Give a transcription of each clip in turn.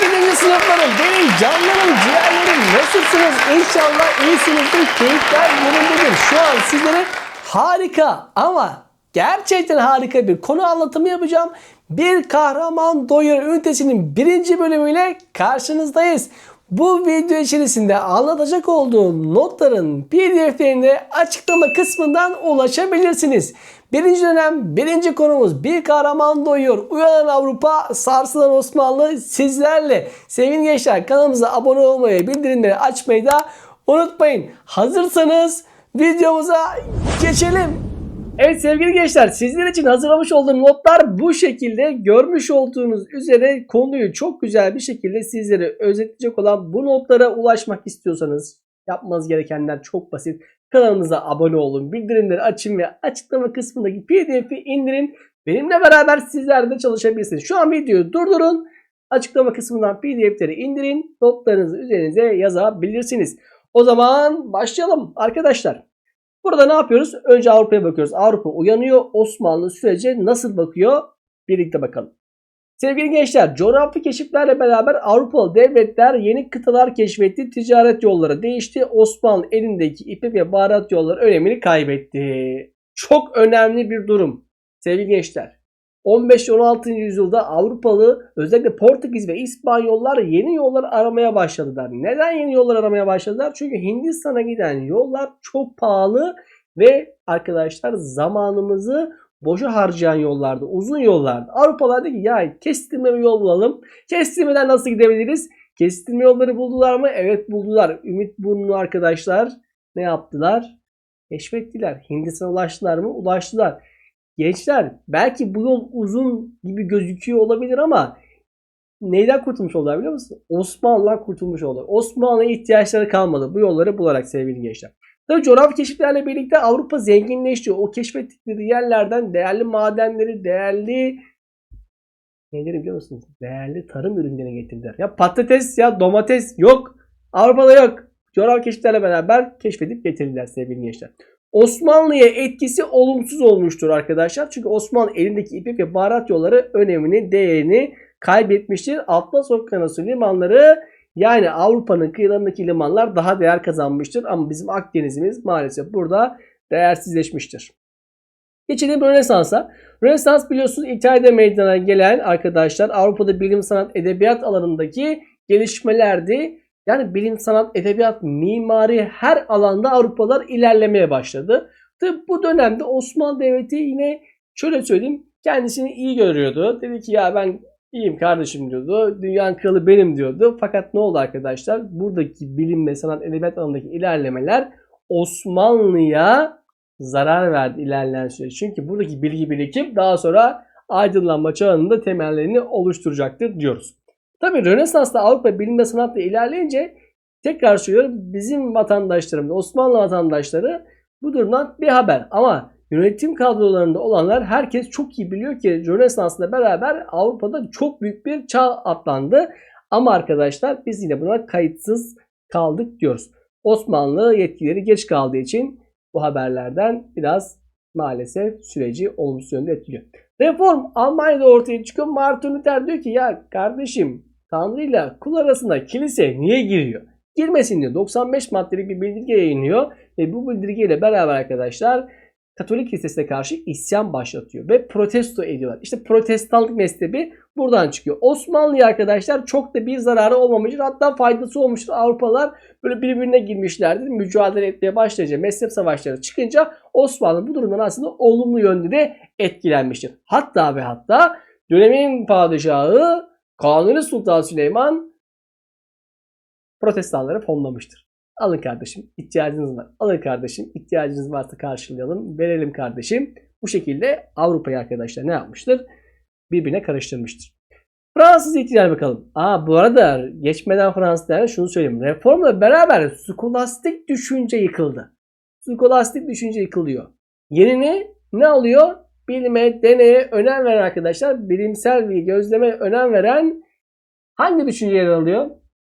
8. sınıflarım, benim canlarım, ciğerlerim nasılsınız? İnşallah iyisinizdir, keyifler yerindedir. Şu an sizlere harika ama gerçekten harika bir konu anlatımı yapacağım. Bir kahraman doyur ünitesinin birinci bölümüyle karşınızdayız. Bu video içerisinde anlatacak olduğum notların pdf'lerine açıklama kısmından ulaşabilirsiniz. Birinci dönem birinci konumuz bir kahraman doyuyor. Uyanan Avrupa, sarsılan Osmanlı sizlerle. Sevgili gençler kanalımıza abone olmayı, bildirimleri açmayı da unutmayın. Hazırsanız videomuza geçelim. Evet sevgili gençler sizler için hazırlamış olduğum notlar bu şekilde görmüş olduğunuz üzere konuyu çok güzel bir şekilde sizlere özetleyecek olan bu notlara ulaşmak istiyorsanız yapmanız gerekenler çok basit. Kanalımıza abone olun, bildirimleri açın ve açıklama kısmındaki pdf'i indirin. Benimle beraber sizler de çalışabilirsiniz. Şu an videoyu durdurun. Açıklama kısmından pdf'leri indirin. Notlarınızı üzerinize yazabilirsiniz. O zaman başlayalım arkadaşlar. Burada ne yapıyoruz? Önce Avrupa'ya bakıyoruz. Avrupa uyanıyor. Osmanlı sürece nasıl bakıyor? Birlikte bakalım. Sevgili gençler, coğrafi keşiflerle beraber Avrupalı devletler yeni kıtalar keşfetti, ticaret yolları değişti. Osmanlı elindeki ipek ve baharat yolları önemini kaybetti. Çok önemli bir durum. Sevgili gençler, 15 16. yüzyılda Avrupalı özellikle Portekiz ve İspanyollar yeni yollar aramaya başladılar. Neden yeni yollar aramaya başladılar? Çünkü Hindistan'a giden yollar çok pahalı ve arkadaşlar zamanımızı boşa harcayan yollardı. Uzun yollardı. Avrupalılar dedi ki ya kestirme bir yol bulalım. Kestirmeden nasıl gidebiliriz? Kestirme yolları buldular mı? Evet buldular. Ümit Burnu arkadaşlar ne yaptılar? Keşfettiler. Hindistan'a ulaştılar mı? Ulaştılar. Gençler belki bu yol uzun gibi gözüküyor olabilir ama neyden kurtulmuş oldular biliyor musun? Osmanlı'dan kurtulmuş oldular. Osmanlı'ya ihtiyaçları kalmadı bu yolları bularak sevgili gençler. Tabii coğrafi keşiflerle birlikte Avrupa zenginleşti. O keşfettikleri yerlerden değerli madenleri, değerli neleri biliyor musunuz? Değerli tarım ürünlerini getirdiler. Ya patates ya domates yok. Avrupa'da yok. Coğrafi keşiflerle beraber keşfedip getirdiler sevgili gençler. Osmanlı'ya etkisi olumsuz olmuştur arkadaşlar. Çünkü Osmanlı elindeki ipek ve baharat yolları önemini, değerini kaybetmiştir. Atlas Okyanusu limanları yani Avrupa'nın kıyılarındaki limanlar daha değer kazanmıştır. Ama bizim Akdeniz'imiz maalesef burada değersizleşmiştir. Geçelim Rönesans'a. Rönesans biliyorsunuz İtalya'da meydana gelen arkadaşlar Avrupa'da bilim, sanat, edebiyat alanındaki gelişmelerdi. Yani bilim, sanat, edebiyat, mimari her alanda Avrupalılar ilerlemeye başladı. Tabi bu dönemde Osmanlı Devleti yine şöyle söyleyeyim kendisini iyi görüyordu. Dedi ki ya ben iyiyim kardeşim diyordu. Dünyanın kralı benim diyordu. Fakat ne oldu arkadaşlar? Buradaki bilim ve sanat, edebiyat alanındaki ilerlemeler Osmanlı'ya zarar verdi ilerleyen süreç. Çünkü buradaki bilgi birikim daha sonra aydınlanma çağının da temellerini oluşturacaktır diyoruz. Tabi Rönesans'ta Avrupa bilim ve sanatla ilerleyince tekrar söylüyorum bizim vatandaşlarımız, Osmanlı vatandaşları bu durumdan bir haber. Ama yönetim kadrolarında olanlar herkes çok iyi biliyor ki Rönesans'la beraber Avrupa'da çok büyük bir çağ atlandı. Ama arkadaşlar biz yine buna kayıtsız kaldık diyoruz. Osmanlı yetkileri geç kaldığı için bu haberlerden biraz maalesef süreci olumsuz yönde etkiliyor. Reform Almanya'da ortaya çıkıyor. Martin Luther diyor ki ya kardeşim Tanrı ile kul arasında kilise niye giriyor? Girmesin diyor. 95 maddelik bir bildirge yayınlıyor. Ve bu bildirgeyle beraber arkadaşlar Katolik kilisesine karşı isyan başlatıyor ve protesto ediyorlar. İşte protestanlık mezhebi buradan çıkıyor. Osmanlı'ya arkadaşlar çok da bir zararı olmamıştır. Hatta faydası olmuştur. Avrupalılar böyle birbirine girmişlerdir. Mücadele etmeye başlayınca mezhep savaşları çıkınca Osmanlı bu durumdan aslında olumlu yönde de etkilenmiştir. Hatta ve hatta dönemin padişahı Kanuni Sultan Süleyman protestanları fonlamıştır. Alın kardeşim ihtiyacınız var. Alın kardeşim ihtiyacınız varsa karşılayalım. Verelim kardeşim. Bu şekilde Avrupa'yı arkadaşlar ne yapmıştır? Birbirine karıştırmıştır. Fransız ihtilal bakalım. Aa bu arada geçmeden Fransızlara şunu söyleyeyim. Reformla beraber skolastik düşünce yıkıldı. Skolastik düşünce yıkılıyor. Yerini ne alıyor? Bilime, deneye önem veren arkadaşlar, bilimsel bir gözleme önem veren hangi düşünce yer alıyor?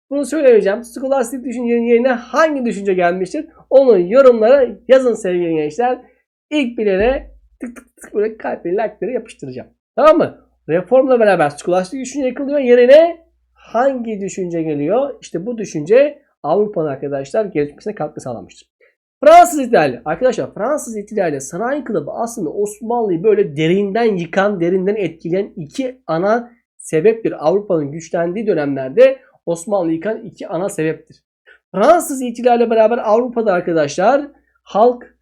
Bunu söylemeyeceğim. Skolastik düşüncenin yerine hangi düşünce gelmiştir? Onu yorumlara yazın sevgili gençler. İlk bilene tık tık tık böyle kalpli like'ları yapıştıracağım. Tamam mı? Reformla beraber skolastik düşünce yıkılıyor. Yerine hangi düşünce geliyor? İşte bu düşünce Avrupa'nın arkadaşlar gelişmesine katkı sağlamıştır. Fransız ihtilali. Arkadaşlar Fransız ihtilali sanayi inkılabı aslında Osmanlı'yı böyle derinden yıkan, derinden etkileyen iki ana sebeptir. Avrupa'nın güçlendiği dönemlerde Osmanlı yıkan iki ana sebeptir. Fransız ihtilaliyle beraber Avrupa'da arkadaşlar halk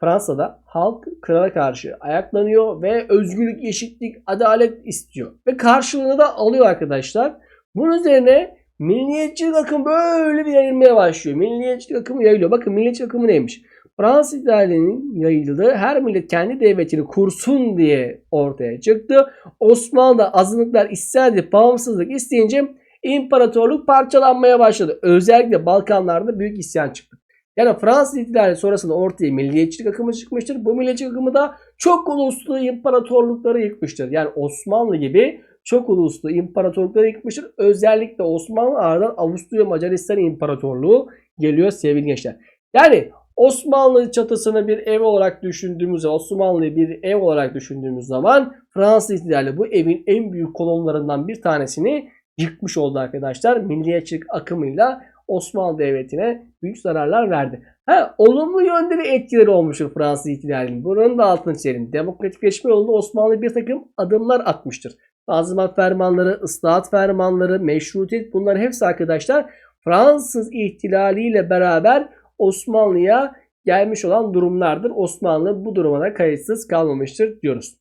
Fransa'da halk krala karşı ayaklanıyor ve özgürlük, eşitlik, adalet istiyor. Ve karşılığını da alıyor arkadaşlar. Bunun üzerine milliyetçilik akımı böyle bir yayılmaya başlıyor. Milliyetçilik akımı yayılıyor. Bakın milliyetçilik akımı neymiş? Fransız ihtilalinin yayıldığı her millet kendi devletini kursun diye ortaya çıktı. Osmanlı'da azınlıklar edip bağımsızlık isteyince imparatorluk parçalanmaya başladı. Özellikle Balkanlarda büyük isyan çıktı. Yani Fransız ihtilali sonrasında ortaya milliyetçilik akımı çıkmıştır. Bu milliyetçilik akımı da çok uluslu imparatorlukları yıkmıştır. Yani Osmanlı gibi çok uluslu imparatorlukları yıkmıştır. Özellikle Osmanlı ardından Avusturya Macaristan İmparatorluğu geliyor sevgili gençler. Yani Osmanlı çatısını bir ev olarak düşündüğümüz Osmanlı'yı bir ev olarak düşündüğümüz zaman Fransız ihtilali bu evin en büyük kolonlarından bir tanesini yıkmış oldu arkadaşlar. Milliyetçilik akımıyla Osmanlı Devleti'ne büyük zararlar verdi. Ha, olumlu yönde de etkileri olmuştur Fransız ihtilalinin. Buranın da altını çizelim. Demokratikleşme yolunda Osmanlı bir takım adımlar atmıştır. Tanzimat fermanları, ıslahat fermanları, meşrutiyet bunlar hepsi arkadaşlar Fransız ihtilaliyle beraber Osmanlı'ya gelmiş olan durumlardır. Osmanlı bu duruma da kayıtsız kalmamıştır diyoruz.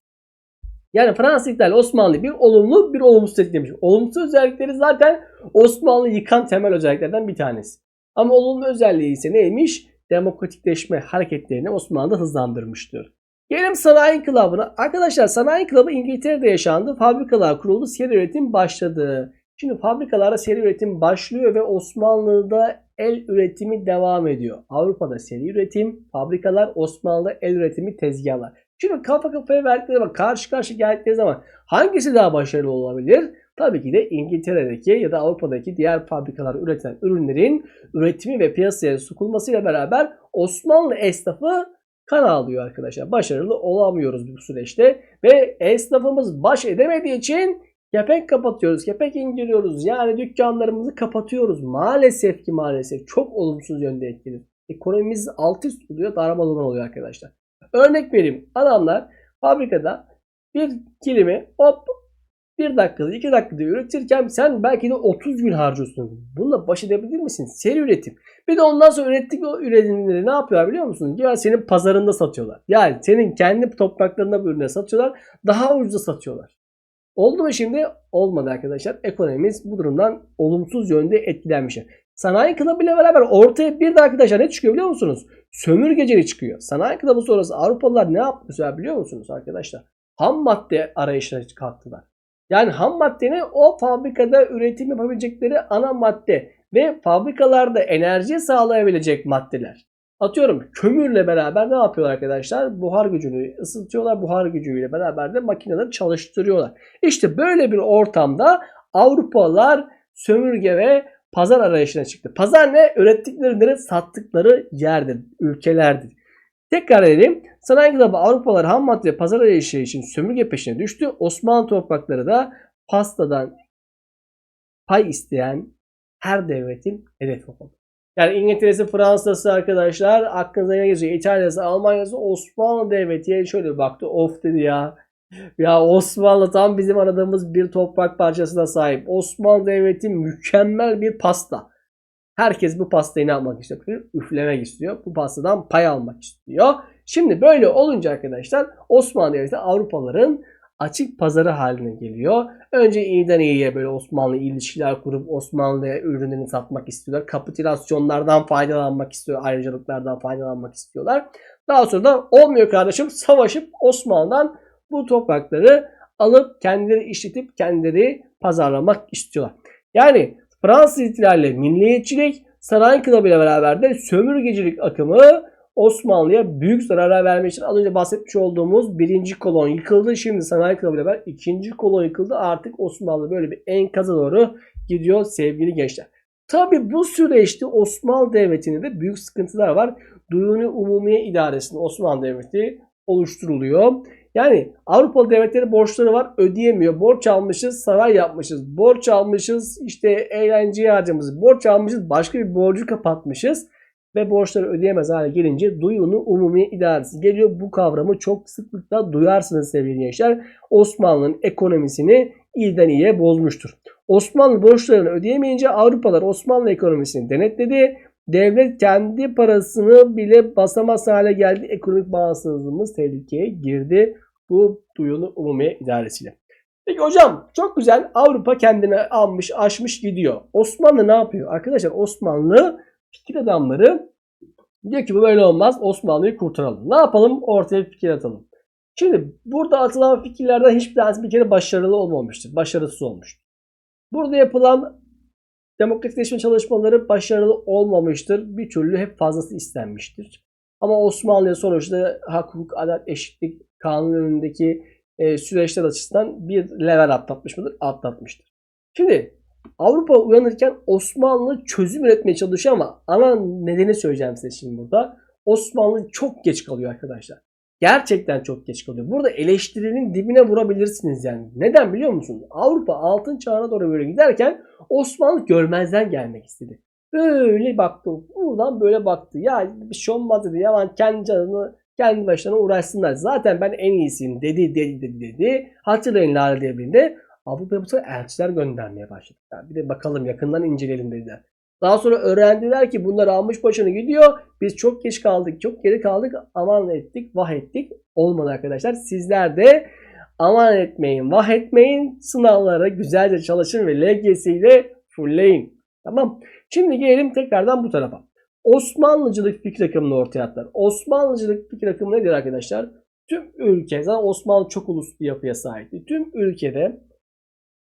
Yani Fransız ihtilali Osmanlı bir olumlu bir olumsuz etkilemiş. Olumsuz özellikleri zaten Osmanlı yıkan temel özelliklerden bir tanesi. Ama olumlu özelliği ise neymiş? Demokratikleşme hareketlerini Osmanlı hızlandırmıştır. Gelelim sanayi inkılabına. Arkadaşlar sanayi inkılabı İngiltere'de yaşandı. Fabrikalar kuruldu. Seri üretim başladı. Şimdi fabrikalarda seri üretim başlıyor ve Osmanlı'da el üretimi devam ediyor. Avrupa'da seri üretim, fabrikalar, Osmanlı'da el üretimi tezgahlar. Şimdi kafa kafaya verdikleri zaman karşı karşı geldikleri zaman hangisi daha başarılı olabilir? Tabii ki de İngiltere'deki ya da Avrupa'daki diğer fabrikalar üreten ürünlerin üretimi ve piyasaya sokulmasıyla beraber Osmanlı esnafı kan ağlıyor arkadaşlar. Başarılı olamıyoruz bu süreçte ve esnafımız baş edemediği için kepenk kapatıyoruz, kepenk indiriyoruz. Yani dükkanlarımızı kapatıyoruz. Maalesef ki maalesef çok olumsuz yönde etkili. Ekonomimiz alt üst oluyor, darmadağın oluyor arkadaşlar. Örnek vereyim. Adamlar fabrikada bir kilimi hop bir dakikada iki dakikada üretirken sen belki de 30 gün harcıyorsun. Bununla baş edebilir misin? Seri üretim. Bir de ondan sonra ürettik o üretimleri ne yapıyorlar biliyor musun? Ya senin pazarında satıyorlar. Yani senin kendi topraklarında bu ürünleri satıyorlar. Daha ucuza satıyorlar. Oldu mu şimdi? Olmadı arkadaşlar. Ekonomimiz bu durumdan olumsuz yönde etkilenmiştir. Sanayi ile beraber ortaya bir de arkadaşlar ne çıkıyor biliyor musunuz? Sömürgeciliği çıkıyor. Sanayi Club'ı sonrası Avrupalılar ne yapmışlar biliyor musunuz arkadaşlar? Ham madde arayışına kalktılar. Yani ham maddenin o fabrikada üretim yapabilecekleri ana madde ve fabrikalarda enerji sağlayabilecek maddeler. Atıyorum kömürle beraber ne yapıyorlar arkadaşlar? Buhar gücünü ısıtıyorlar. Buhar gücüyle beraber de makineleri çalıştırıyorlar. İşte böyle bir ortamda Avrupalılar sömürge ve pazar arayışına çıktı. Pazar ne? Ürettikleri ürünleri sattıkları yerdir, ülkelerdir. Tekrar edelim. Sanayi Club'ı Avrupalılar ham madde pazar arayışı için sömürge peşine düştü. Osmanlı toprakları da pastadan pay isteyen her devletin hedefi oldu. Yani İngiltere'si, Fransa'sı arkadaşlar aklınıza ne geziyor? İtalya'sı, Almanya'sı, Osmanlı devleti şöyle baktı. Of dedi ya. Ya Osmanlı tam bizim aradığımız bir toprak parçasına sahip. Osmanlı devleti mükemmel bir pasta. Herkes bu pastayı ne yapmak istiyor? Üflemek istiyor. Bu pastadan pay almak istiyor. Şimdi böyle olunca arkadaşlar Osmanlı Devleti Avrupalıların açık pazarı haline geliyor. Önce iyiden iyiye böyle Osmanlı ilişkiler kurup Osmanlı'ya ürünlerini satmak istiyorlar. Kapitülasyonlardan faydalanmak istiyor. Ayrıcalıklardan faydalanmak istiyorlar. Daha sonra da olmuyor kardeşim savaşıp Osmanlı'dan bu toprakları alıp kendileri işletip kendileri pazarlamak istiyorlar. Yani Fransız ihtilaliyle milliyetçilik, Club'ı ile beraber de sömürgecilik akımı Osmanlı'ya büyük zarara vermiştir. Az önce bahsetmiş olduğumuz birinci kolon yıkıldı. Şimdi Club'ı ile beraber ikinci kolon yıkıldı. Artık Osmanlı böyle bir enkaza doğru gidiyor sevgili gençler. Tabi bu süreçte Osmanlı Devleti'nde de büyük sıkıntılar var. Duyunu Umumiye İdaresi'nin Osmanlı Devleti oluşturuluyor. Yani Avrupalı devletleri borçları var ödeyemiyor. Borç almışız saray yapmışız. Borç almışız işte eğlenceye harcamışız. Borç almışız başka bir borcu kapatmışız. Ve borçları ödeyemez hale gelince duyunu umumi idaresi geliyor. Bu kavramı çok sıklıkla duyarsınız sevgili gençler. Osmanlı'nın ekonomisini iyiden iyiye bozmuştur. Osmanlı borçlarını ödeyemeyince Avrupalar Osmanlı ekonomisini denetledi. Devlet kendi parasını bile basamaz hale geldi. Ekonomik bağımsızlığımız tehlikeye girdi. Bu duyunu umumi idaresiyle. Peki hocam çok güzel Avrupa kendine almış aşmış gidiyor. Osmanlı ne yapıyor? Arkadaşlar Osmanlı fikir adamları diyor ki bu böyle olmaz Osmanlı'yı kurtaralım. Ne yapalım? Ortaya fikir atalım. Şimdi burada atılan fikirlerden hiçbir tanesi bir kere başarılı olmamıştır. Başarısız olmuştur. Burada yapılan demokratikleşme çalışmaları başarılı olmamıştır. Bir türlü hep fazlası istenmiştir. Ama Osmanlı'ya sonuçta hak, hukuk, adalet, eşitlik, kanun önündeki e, süreçler açısından bir level atlatmış mıdır? Atlatmıştır. Şimdi Avrupa uyanırken Osmanlı çözüm üretmeye çalışıyor ama ana nedeni söyleyeceğim size şimdi burada. Osmanlı çok geç kalıyor arkadaşlar. Gerçekten çok geç kalıyor. Burada eleştirinin dibine vurabilirsiniz yani. Neden biliyor musunuz? Avrupa altın çağına doğru böyle giderken Osmanlı görmezden gelmek istedi. Böyle baktı. Buradan böyle baktı. Ya bir şey olmaz dedi. Ya ben kendi canını kendi başlarına uğraşsınlar. Zaten ben en iyisiyim dedi dedi dedi dedi. Hatırlayın Lale Devri'nde Avrupa'ya bu elçiler göndermeye başladılar. Bir de bakalım yakından inceleyelim dediler. Daha sonra öğrendiler ki bunlar almış başını gidiyor. Biz çok geç kaldık, çok geri kaldık. Aman ettik, vah ettik. Olmadı arkadaşlar. Sizler de aman etmeyin, vah etmeyin. Sınavlara güzelce çalışın ve LGS ile fullleyin. Tamam. Şimdi gelelim tekrardan bu tarafa. Osmanlıcılık fikir akımını ortaya attılar. Osmanlıcılık fikir akımı nedir arkadaşlar? Tüm ülke, zaten Osmanlı çok uluslu bir yapıya sahipti. Tüm ülkede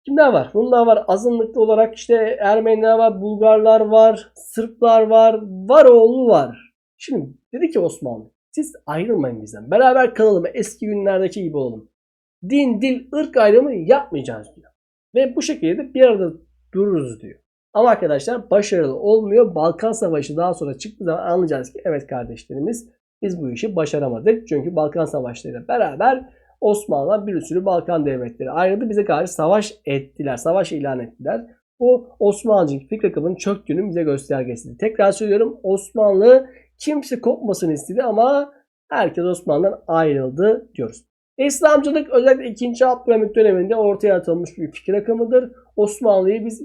Kimler var? Rumlar var. Azınlıklı olarak işte Ermeniler var, Bulgarlar var, Sırplar var, Varoğlu var. Şimdi dedi ki Osmanlı siz ayrılmayın bizden. Beraber kalalım. Eski günlerdeki gibi olalım. Din, dil, ırk ayrımı yapmayacağız diyor. Ve bu şekilde de bir arada dururuz diyor. Ama arkadaşlar başarılı olmuyor. Balkan Savaşı daha sonra çıktığı zaman anlayacağız ki evet kardeşlerimiz biz bu işi başaramadık. Çünkü Balkan Savaşlarıyla beraber Osmanlı'dan bir sürü Balkan devletleri ayrıldı. Bize karşı savaş ettiler. Savaş ilan ettiler. Bu Osmanlıcı fikir akımının çöktüğünün bize göstergesiydi. Tekrar söylüyorum Osmanlı kimse kopmasını istedi ama herkes Osmanlı'dan ayrıldı diyoruz. İslamcılık özellikle 2. Abdülhamit döneminde ortaya atılmış bir fikir akımıdır. Osmanlı'yı biz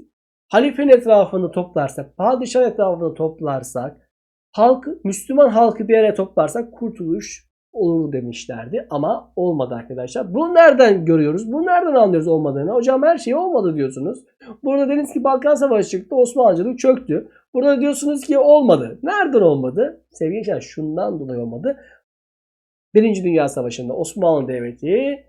halifenin etrafını toplarsak, padişah etrafını toplarsak, halk, Müslüman halkı bir yere toplarsak kurtuluş olur demişlerdi ama olmadı arkadaşlar. Bunu nereden görüyoruz? Bunu nereden anlıyoruz olmadığını? Hocam her şey olmadı diyorsunuz. Burada dediniz ki Balkan Savaşı çıktı, Osmanlıcılık çöktü. Burada diyorsunuz ki olmadı. Nereden olmadı? Sevgili gençler şundan dolayı olmadı. Birinci Dünya Savaşı'nda Osmanlı Devleti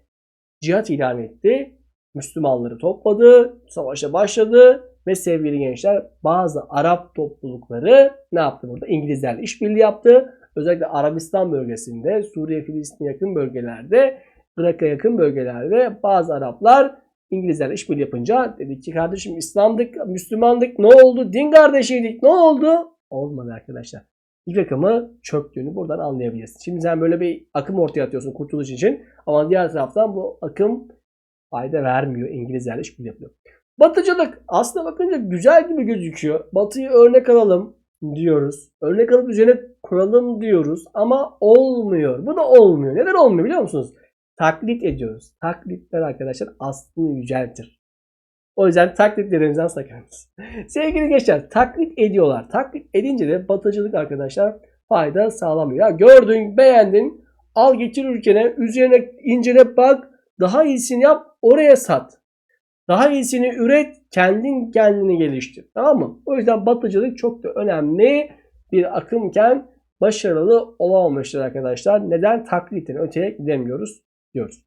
cihat ilan etti. Müslümanları topladı. Savaşa başladı. Ve sevgili gençler bazı Arap toplulukları ne yaptı burada? İngilizlerle işbirliği yaptı özellikle Arabistan bölgesinde, Suriye, Filistin yakın bölgelerde, Irak'a yakın bölgelerde bazı Araplar İngilizlerle işbirliği yapınca dedik ki kardeşim İslam'dık, Müslümandık ne oldu? Din kardeşiydik ne oldu? Olmadı arkadaşlar. İlk akımı çöktüğünü buradan anlayabilirsin. Şimdi sen böyle bir akım ortaya atıyorsun kurtuluş için ama diğer taraftan bu akım fayda vermiyor. İngilizlerle işbirliği yapıyor. Batıcılık aslında bakınca güzel gibi gözüküyor. Batıyı örnek alalım diyoruz. Örnek alıp üzerine kuralım diyoruz ama olmuyor. Bu da olmuyor. Neden olmuyor biliyor musunuz? Taklit ediyoruz. Taklitler arkadaşlar aslını yüceltir. O yüzden taklitlerimizden sakınız. Sevgili gençler taklit ediyorlar. Taklit edince de batıcılık arkadaşlar fayda sağlamıyor. Ya gördün, beğendin, al getir ülkene, üzerine incele bak, daha iyisini yap, oraya sat. Daha iyisini üret, kendin kendini geliştir. Tamam mı? O yüzden batıcılık çok da önemli bir akımken başarılı olamamıştır arkadaşlar. Neden? Taklitten öteye gidemiyoruz diyoruz.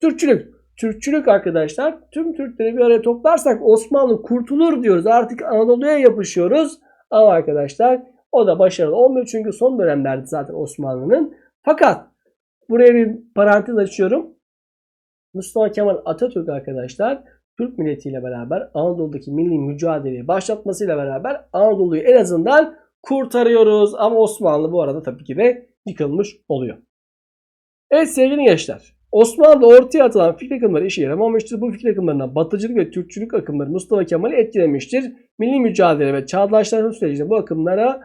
Türkçülük. Türkçülük arkadaşlar tüm Türkleri bir araya toplarsak Osmanlı kurtulur diyoruz. Artık Anadolu'ya yapışıyoruz. Ama arkadaşlar o da başarılı olmuyor. Çünkü son dönemlerde zaten Osmanlı'nın. Fakat buraya bir parantez açıyorum. Mustafa Kemal Atatürk arkadaşlar Türk milletiyle beraber Anadolu'daki milli mücadeleyi başlatmasıyla beraber Anadolu'yu en azından kurtarıyoruz. Ama Osmanlı bu arada tabii ki de yıkılmış oluyor. Evet sevgili gençler. Osmanlı'da ortaya atılan fikir akımları işe yaramamıştır. Bu fikir akımlarına batıcılık ve Türkçülük akımları Mustafa Kemal'i etkilemiştir. Milli mücadele ve çağdaşlaşma sürecinde bu akımlara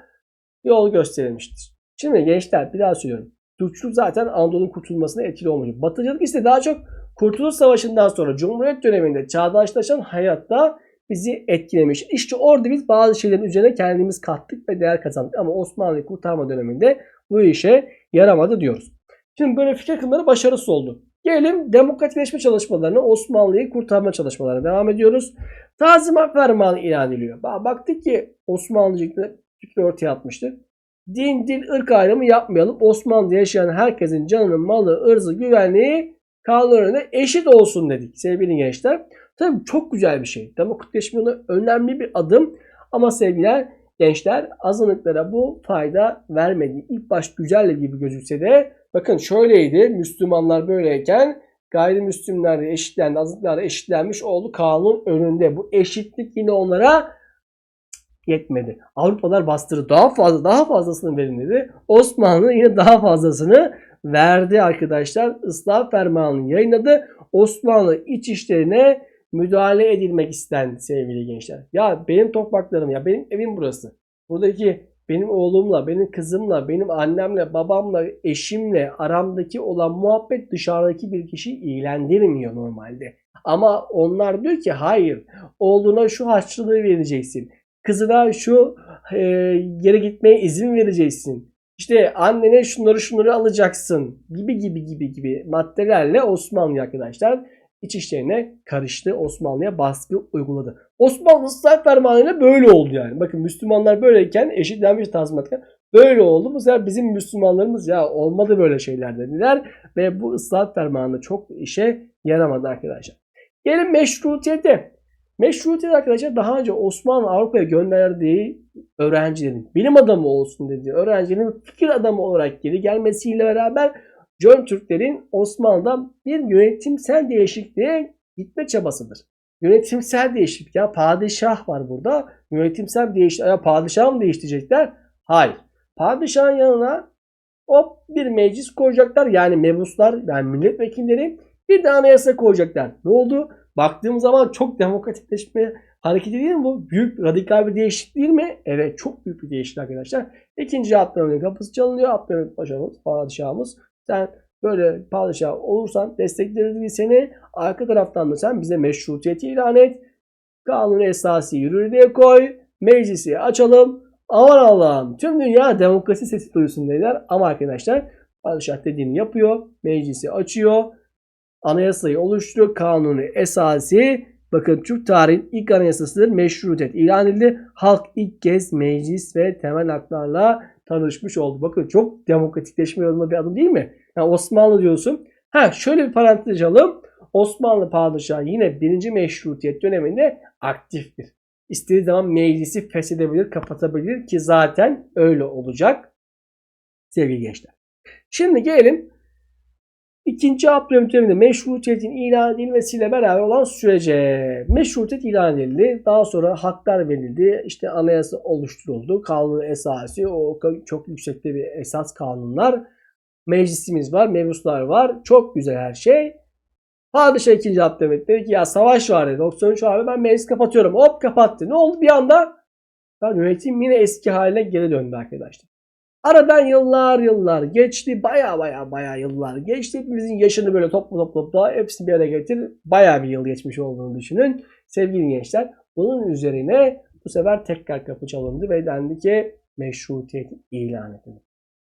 yol gösterilmiştir. Şimdi gençler bir daha söylüyorum. Türkçülük zaten Anadolu'nun kurtulmasına etkili olmuş. Batıcılık ise daha çok Kurtuluş Savaşı'ndan sonra Cumhuriyet döneminde çağdaşlaşan hayatta bizi etkilemiş. İşte orada biz bazı şeylerin üzerine kendimiz kattık ve değer kazandık. Ama Osmanlı'yı kurtarma döneminde bu işe yaramadı diyoruz. Şimdi böyle fikir akımları başarısız oldu. Gelelim demokratikleşme çalışmalarına, Osmanlı'yı kurtarma çalışmalarına devam ediyoruz. Tanzimat Fermanı ilan ediliyor. Ba- Baktık ki Osmanlıcı fikri ortaya atmıştı. Din, dil, ırk ayrımı yapmayalım. Osmanlı'da yaşayan herkesin canının, malı, ırzı, güvenliği önüne eşit olsun dedik sevgili gençler. Tabii çok güzel bir şey. Demokratikleşme yolunda önemli bir adım. Ama sevgiler gençler azınlıklara bu fayda vermedi. İlk baş güzel gibi gözükse de bakın şöyleydi. Müslümanlar böyleyken gayrimüslimler de eşitlendi, azınlıklar eşitlenmiş oldu kanun önünde. Bu eşitlik yine onlara yetmedi. Avrupalar bastırdı. Daha fazla, daha fazlasını verin dedi. Osmanlı yine daha fazlasını verdi arkadaşlar. Islah fermanını yayınladı. Osmanlı iç işlerine müdahale edilmek istendi sevgili gençler. Ya benim topraklarım ya benim evim burası. Buradaki benim oğlumla, benim kızımla, benim annemle, babamla, eşimle aramdaki olan muhabbet dışarıdaki bir kişi ilgilendirmiyor normalde. Ama onlar diyor ki hayır oğluna şu harçlığı vereceksin. Kızına şu e, yere gitmeye izin vereceksin. İşte annene şunları şunları alacaksın gibi gibi gibi gibi maddelerle Osmanlı arkadaşlar iç işlerine karıştı. Osmanlı'ya baskı uyguladı. Osmanlı ıslah fermanıyla böyle oldu yani. Bakın Müslümanlar böyleyken eşitlenmiş tazminatken böyle oldu. Bu sefer bizim Müslümanlarımız ya olmadı böyle şeyler dediler. Ve bu ıslah fermanı çok işe yaramadı arkadaşlar. Gelin meşrutiyete. Meşrutiyet arkadaşlar daha önce Osmanlı Avrupa'ya gönderdiği öğrencilerin bilim adamı olsun dediği öğrencilerin fikir adamı olarak geri gelmesiyle beraber Jön Türklerin Osmanlı'da bir yönetimsel değişikliğe gitme çabasıdır. Yönetimsel değişiklik. Ya padişah var burada. Yönetimsel değişiklik. Ya padişah mı değiştirecekler? Hayır. Padişahın yanına hop bir meclis koyacaklar. Yani mebuslar yani milletvekilleri bir de anayasa koyacaklar. Ne oldu? Baktığım zaman çok demokratikleşme hareketi değil mi bu? Büyük radikal bir değişiklik değil mi? Evet çok büyük bir değişiklik arkadaşlar. İkinci Abdülhamit'in kapısı çalınıyor. Abdülhamit Paşa'mız, padişahımız sen böyle padişah olursan destekleriz seni. Arka taraftan da sen bize meşrutiyeti ilan et. Kanunu esası yürürlüğe koy. Meclisi açalım. Aman Allah'ım tüm dünya demokrasi sesi duysun dediler. Ama arkadaşlar padişah dediğini yapıyor. Meclisi açıyor. Anayasayı oluşturuyor. Kanunu esası Bakın Türk tarihinin ilk anayasasıdır. Meşrutiyet ilan edildi. Halk ilk kez meclis ve temel haklarla tanışmış oldu. Bakın çok demokratikleşme yolunda bir adım değil mi? Yani Osmanlı diyorsun. Ha şöyle bir parantez açalım. Osmanlı padişahı yine birinci meşrutiyet döneminde aktiftir. İstediği zaman meclisi feshedebilir, kapatabilir ki zaten öyle olacak sevgili gençler. Şimdi gelelim İkinci Abdülhamit döneminde meşrutiyetin ilan edilmesiyle beraber olan sürece meşrutiyet ilan edildi. Daha sonra haklar verildi. İşte anayasa oluşturuldu. Kanun esası o çok yüksekte bir esas kanunlar. Meclisimiz var, mebuslar var. Çok güzel her şey. Padişah 2. Abdülhamit dedi ki ya savaş var dedi. 93 abi ben meclis kapatıyorum. Hop kapattı. Ne oldu bir anda? Ya yönetim yine eski haline geri döndü arkadaşlar. Aradan yıllar yıllar geçti. Baya baya baya yıllar geçti. Hepimizin yaşını böyle toplu toplu topla hepsi bir araya getir. Baya bir yıl geçmiş olduğunu düşünün. Sevgili gençler bunun üzerine bu sefer tekrar kapı çalındı ve dendi ki meşrutiyet ilan edildi.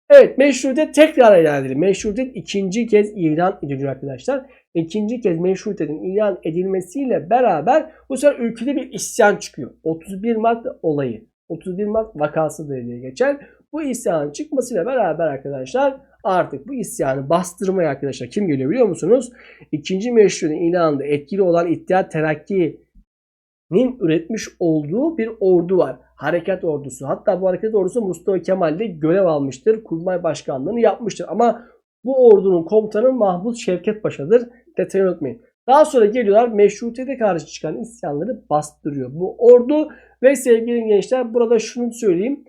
Evet meşrutiyet tekrar ilan edildi. Meşrutiyet ikinci kez ilan ediliyor arkadaşlar. İkinci kez meşrutiyetin ilan edilmesiyle beraber bu sefer ülkede bir isyan çıkıyor. 31 Mart olayı. 31 Mart vakası diye geçer. Bu isyanın çıkmasıyla beraber arkadaşlar artık bu isyanı bastırmaya arkadaşlar kim geliyor biliyor musunuz? İkinci meşruun ilanında etkili olan İttihat Terakki'nin üretmiş olduğu bir ordu var. Harekat ordusu. Hatta bu harekat ordusu Mustafa Kemal'de görev almıştır. Kurmay başkanlığını yapmıştır. Ama bu ordunun komutanı Mahmut Şevket Paşa'dır. Detayı unutmayın. Daha sonra geliyorlar meşrutiyete karşı çıkan isyanları bastırıyor. Bu ordu ve sevgili gençler burada şunu söyleyeyim.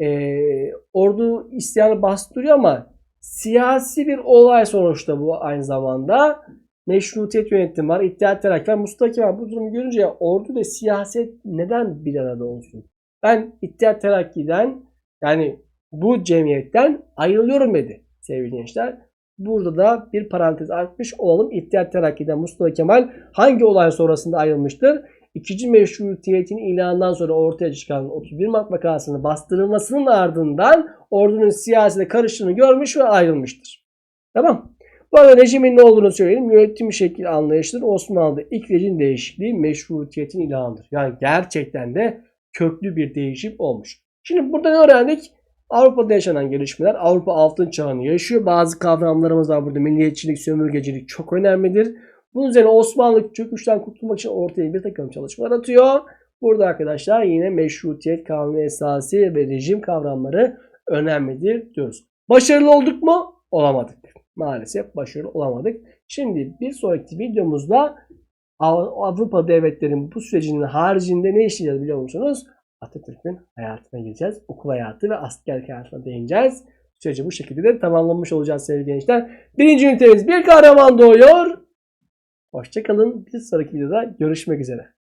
Ee, ordu isyanı bastırıyor ama siyasi bir olay sonuçta bu aynı zamanda. Meşrutiyet yönetimi var, İttihat Terakki var, Mustafa Kemal bu durumu görünce ordu ve siyaset neden bir arada olsun? Ben İttihat Terakki'den yani bu cemiyetten ayrılıyorum dedi sevgili gençler. Burada da bir parantez açmış olalım. İttihat Terakki'den Mustafa Kemal hangi olay sonrasında ayrılmıştır? İkinci meşrutiyetin ilanından sonra ortaya çıkan 31 Mart vakasının bastırılmasının ardından ordunun siyasete karıştığını görmüş ve ayrılmıştır. Tamam. Bu arada rejimin ne olduğunu söyleyelim. Yönetim şekli anlayışıdır. Osmanlı'da ilk rejim değişikliği meşrutiyetin ilanıdır. Yani gerçekten de köklü bir değişim olmuş. Şimdi burada ne öğrendik? Avrupa'da yaşanan gelişmeler Avrupa altın çağını yaşıyor. Bazı kavramlarımız var burada. Milliyetçilik, sömürgecilik çok önemlidir. Bunun üzerine Osmanlı çöküşten kurtulmak için ortaya bir takım çalışmalar atıyor. Burada arkadaşlar yine meşrutiyet, kanun esası ve rejim kavramları önemlidir diyoruz. Başarılı olduk mu? Olamadık. Maalesef başarılı olamadık. Şimdi bir sonraki videomuzda Av- Avrupa devletlerin bu sürecinin haricinde ne işleyeceğiz biliyor musunuz? Atatürk'ün hayatına gireceğiz. Okul hayatı ve askerlik hayatına değineceğiz. Süreci bu şekilde de tamamlamış olacağız sevgili gençler. Birinci ünitemiz bir kahraman doğuyor. Hoşçakalın. Bir sonraki videoda görüşmek üzere.